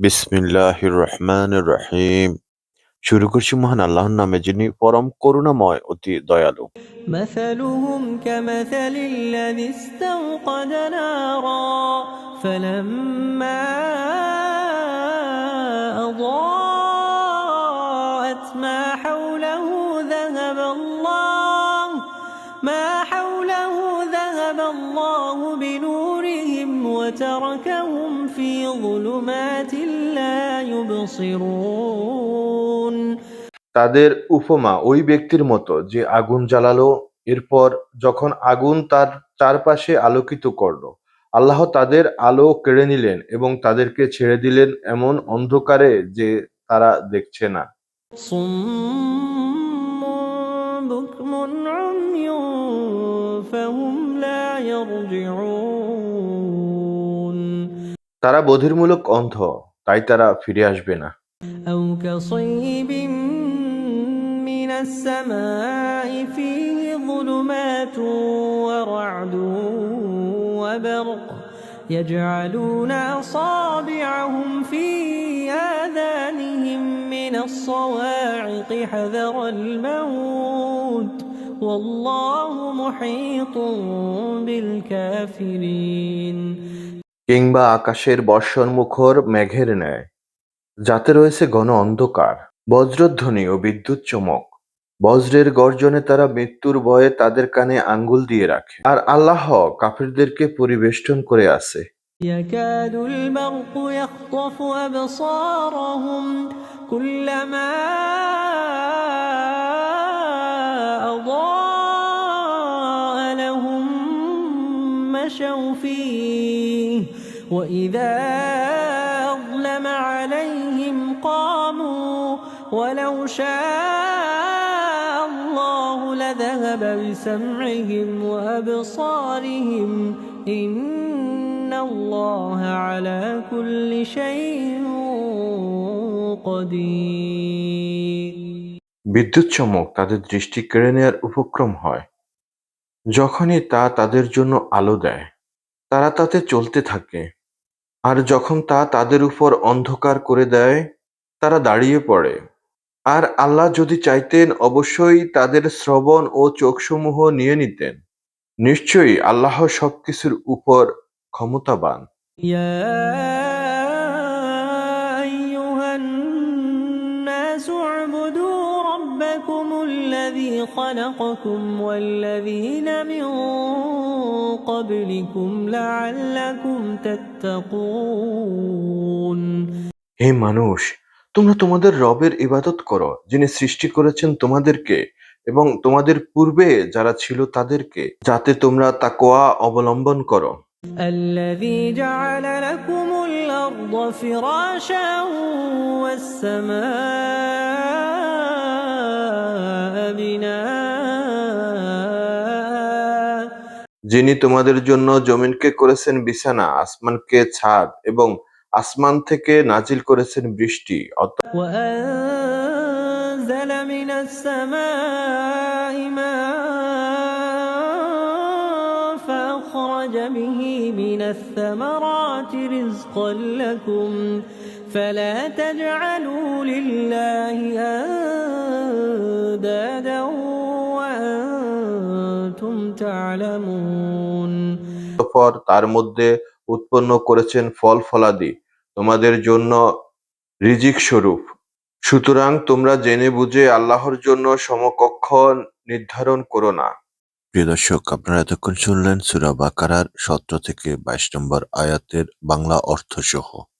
বিসমিল্লাহির রহমানির রহিম শুরু করছি মহান আল্লাহর নামে যিনি পরম করুণাময় অতি দয়ালু مثلهم كمثل الذي استوقد نارا فلما أضاءت ما حوله ذهب الله ما حوله ذهب الله بنورهم وتركهم في ظلمات لا يبصرون তাদের উপমা ওই ব্যক্তির মতো যে আগুন জ্বালালো এরপর যখন আগুন তার চারপাশে আলোকিত করলো আল্লাহ তাদের আলো কেড়ে নিলেন এবং তাদেরকে ছেড়ে দিলেন এমন অন্ধকারে যে তারা দেখছে না صم بكم عمي فهم لا يرجعون তারা বধিরমূলক অন্ধ তাই তারা ফিরে আসবে না أو كصيب من السماء فيه ظلمات ورعد وبرق يجعلون أصابعهم في آذانهم من الصواعق حذر الموت والله محيط بالكافرين কিংবা আকাশের বর্ষণ মুখর মেঘের ন্যায় যাতে রয়েছে ঘন অন্ধকার বজ্রধ্বনি ও বিদ্যুৎ চমক বজ্রের গর্জনে তারা মৃত্যুর ভয়ে তাদের কানে আঙ্গুল দিয়ে রাখে আর আল্লাহ কাফিরদেরকে পরিবেষ্টন করে আছে يكاد البرق يخطف أبصارهم كلما أضاء لهم مشوا فيه وإذا أظلم عليهم قاموا ولو شاء الله لذهب بسمعهم وأبصارهم إن الله على كل شيء قدير বিদ্যুৎ চমক তাদের দৃষ্টি কেড়ে নেয়ার উপক্রম হয় যখনই তা তাদের জন্য আলো দেয় তারা তাতে চলতে থাকে আর যখন তা তাদের উপর অন্ধকার করে দেয় তারা দাঁড়িয়ে পড়ে আর আল্লাহ যদি চাইতেন অবশ্যই তাদের শ্রবণ ও চোখসমূহ নিয়ে নিতেন নিশ্চয়ই আল্লাহ সবকিছুর উপর ক্ষমতাবান يا أيها الناس اعبدوا ربكم الذي خلقكم والذين من قبلكم لعلكم تتقون হে মানুষ তোমরা তোমাদের রবের ইবাদত করো যিনি সৃষ্টি করেছেন তোমাদেরকে এবং তোমাদের পূর্বে যারা ছিল তাদেরকে যাতে তোমরা তাকওয়া অবলম্বন করো الذي جعل لكم الأرض فراشا والسماء যিনি তোমাদের জন্য জমিনকে করেছেন বিছানা আসমানকে ছাদ এবং আসমান থেকে নাজিল করেছেন বৃষ্টি অর্থাৎ وأنزل من السماء ماء فأخرج به من الثمرات رزقا لكم فلا تجعلوا لله أندادا তার মধ্যে উৎপন্ন করেছেন ফল ফলাদি। তোমাদের জন্য রিজিক স্বরূপ। সুতরাং তোমরা জেনে বুঝে আল্লাহর জন্য সমকক্ষ নির্ধারণ করো না। প্রিয় দর্শক আপনারা এতক্ষণ শুনলেন সুরা বাকারার সতেরো থেকে বাইশ নম্বর আয়াতের বাংলা অর্থ সহ